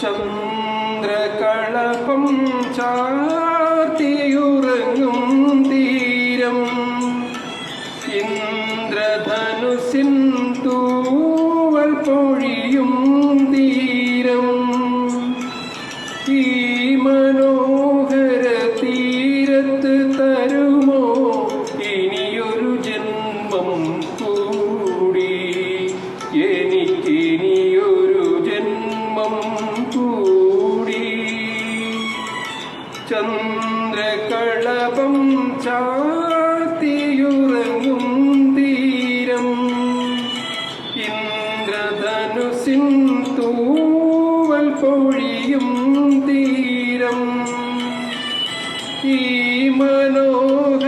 ചന്ദ്രകളപം ചാർത്തിയുറങ്ങും തൂവൽ പൊഴിയും തീരം ഈ മനോഹര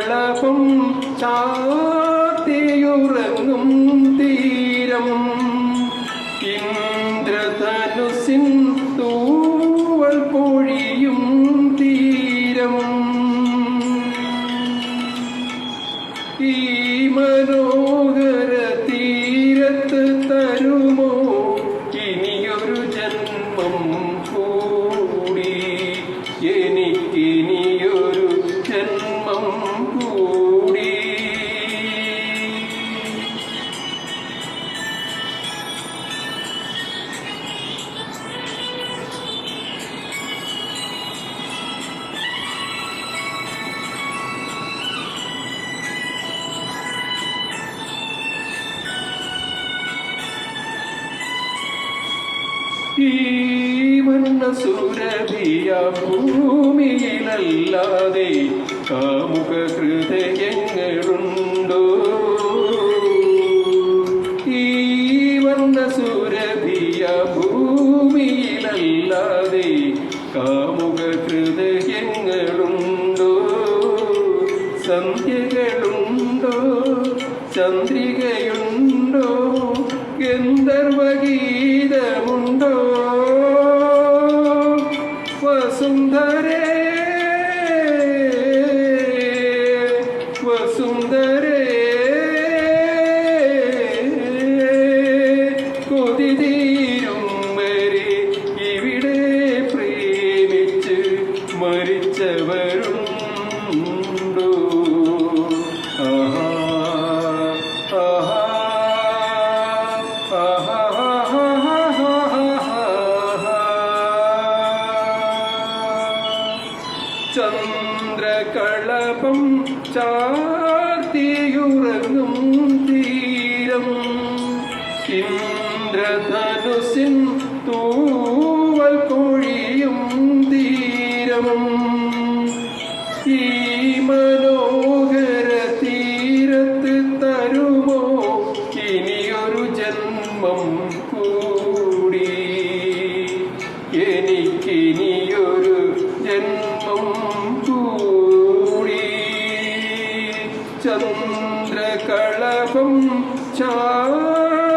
ചന്ദ്രകളപം ചാത്തിയുറങ്ങും തീരം. ഇന്ദ്രധനുസിൻ തൂവൽ പൊഴിയും തീരം. ഈ മനോഹര തീരത്ത് തരുമോ ഈ സുരഭിയ ഭൂമിയിലല്ലാതെ കാമുക ഹൃദയങ്ങളുണ്ടോ ഈ വന്ന സുരഭിയ ഭൂമിയിലല്ലാതെ കാമുക ഹൃദയങ്ങളുണ്ടോ ഗന്ധർവഗീതമുണ്ടോ വസുന്ധരേ വസുന്ധരേ കൊതി തീരും വരെ ഇവിടെ പ്രേമിച്ച് മരിച്ചവരുണ്ടോ ചാർത്തിയുറങ്ങും ചന്ദ്രകളഭം ചാർത്തിയുറങ്ങും.